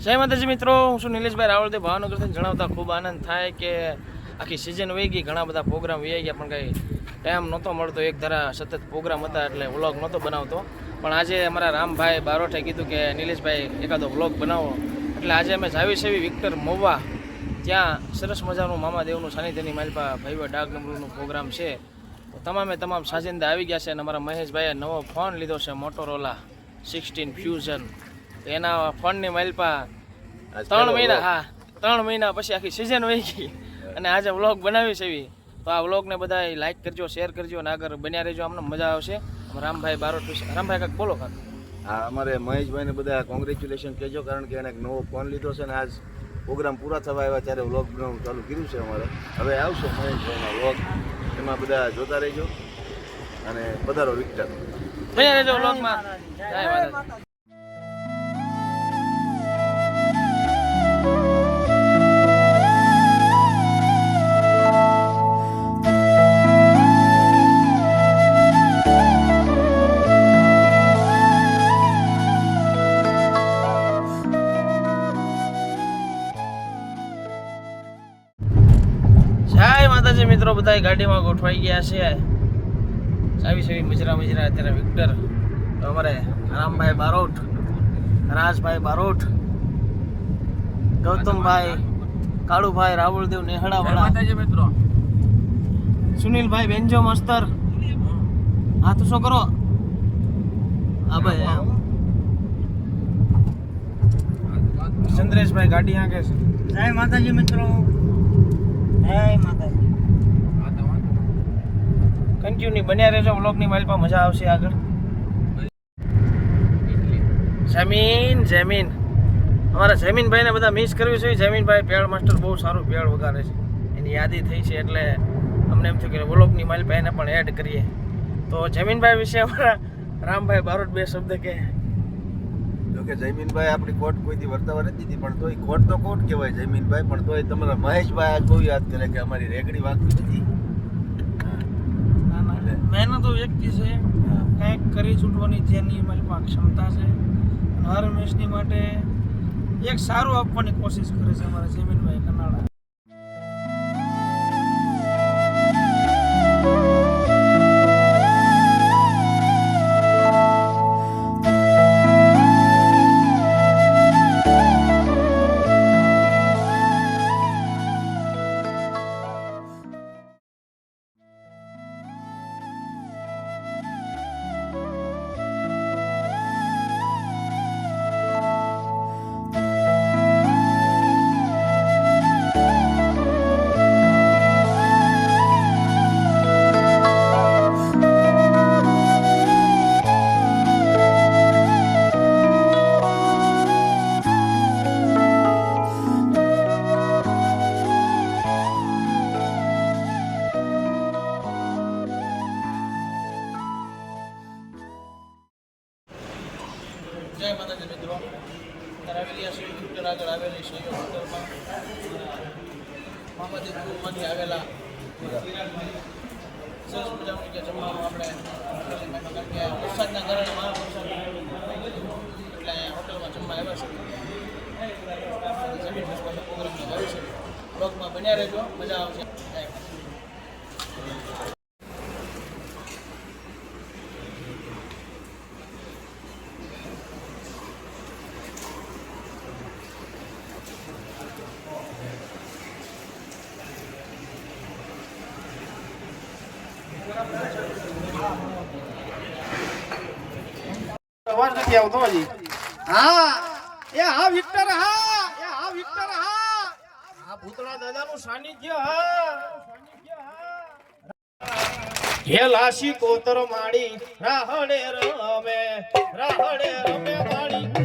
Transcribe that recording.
જય માતાજી મિત્રો, હું છું નિલેશભાઈ રાવળદેવ ભાવનગરથી જણાવતા ખૂબ આનંદ થાય કે આખી સિઝન વહી ગઈ, ઘણા બધા પ્રોગ્રામ વહી ગયા, પણ કંઈ ટાઈમ નહોતો મળતો. એક ધારા સતત પ્રોગ્રામ હતા એટલે વ્લોગ નહોતો બનાવતો. પણ આજે અમારા રામભાઈ બારોઠે કીધું કે નિલેશભાઈ, એકાદો વ્લોગ બનાવો. એટલે આજે અમે જાવી સેવી વિક્ટર મોવા ત્યાં સરસ મજાનું મામાદેવનું સાનિધ્યની માલપા ભાઈઓ ડાક નંબરનું પ્રોગ્રામ છે. તો તમામે તમામ સાજિંદા આવી ગયા છે અને અમારા મહેશભાઈએ નવો ફોન લીધો છે મોટોરોલા સિક્સટીન ફ્યુઝન તો એના ફોનની માલપા ત્રણ મહિના હા ત્રણ મહિના પછી આખી સિઝન વહી ગઈ. અને આજે વ્લોગ બનાવી છે એવી. તો આ વ્લોગને બધા લાઈક કરજો શેર કરજો અને આગળ બન્યા રહેજો અમને મજા આવશે. રામભાઈ બારોટ વિશે રામભાઈ કાંક બોલો કાંક હા અમારે મહેશભાઈને બધા કોંગ્રેચ્યુલેશન કહેજો કારણ કે એને એક નવો ફોન લીધો છે ને આજ પ્રોગ્રામ પૂરા થવા આવ્યા ત્યારે વ્લોગ બનાવવાનું ચાલુ કર્યું છે અમારે. હવે આવશે મહેશભાઈના વ્લોગ એમાં બધા જોતા રહેજો. અને પધારો વિક્ટર. બન્યા રહેજો વ્લોગમાં માતાજી મિત્રો બધા ગાડીમાં ગોઠવાઈ ગયા છે. સાવી સાવી મજરા મજરા અત્યારે વિક્ટર અમારે રામભાઈ બારોટ રાજભાઈ બારોટ ગૌતમભાઈ કાળુભાઈ રાવળદેવ નેહડાવાળા મિત્રો. સુનિલભાઈ બેન્જો માસ્તર. હા તો શું કરો? હા ભાઈ. ચંદ્રેશભાઈ ગાડી હાંકે છે. જય માતાજી મિત્રો. જય માતાજી. કન્ટિન્યુ બન્યા રહેજો. વ્લોગની પણ મજા આવશે આગળ. જમીન જમીન. અમારા જમીનભાઈને બધા મિસ કરવી છે. જમીનભાઈ પેળ માસ્ટર બહુ સારું પેળ વગાડે છે. એની યાદી થઈ છે એટલે અમને એમ થયું કે વ્લોગની પાસે એને પણ એડ કરીએ. તો જમીનભાઈ વિશે અમારા રામભાઈ બારોટ બે શબ્દ કે જોકે જયમીનભાઈ આપણી કોટ કોઈથી વર્તાવા નથી દીધી, પણ તોય કોટ તો કોટ કહેવાય જયમીનભાઈ પણ તોય તમારા મહેશભાઈ આ બહુ યાદ કરે કે અમારી રેગડી વાગતી નથી? વ્યક્તિ છે, કંઈક કરી છૂટવાની જેની મારી પાસે ક્ષમતા છે. અને હર હંમેશની માટે એક સારું આપવાની કોશિશ કરે છે અમારા જમીનભાઈ કનાડા જય માતાજી મિત્રો. આવેલી આ શ્રી વિક્ટર આગળ આવેલી શ્રી હોટલમાં મામાજી ગુરુમાંથી આવેલા સરસ મજાનું કે જમવાનું આપણે કારણ કે વરસાદના કારણે મહાવરસાદ એટલે અહીંયા હોટલમાં જમવા આવ્યા છે. જમીન પ્રોગ્રામ ગયું છે. બ્લોગમાં બન્યા રહેજો. મજા આવશે. અવાજ નથી આવતો હજી. હા એ હા વિક્ટર હા એ હા વિક્ટર હા. આ ભૂતળા દાદાનું સાનિધ્ય હા. હે લાશી કોતર માડી રાહડે રમે રાહડે રમે માડી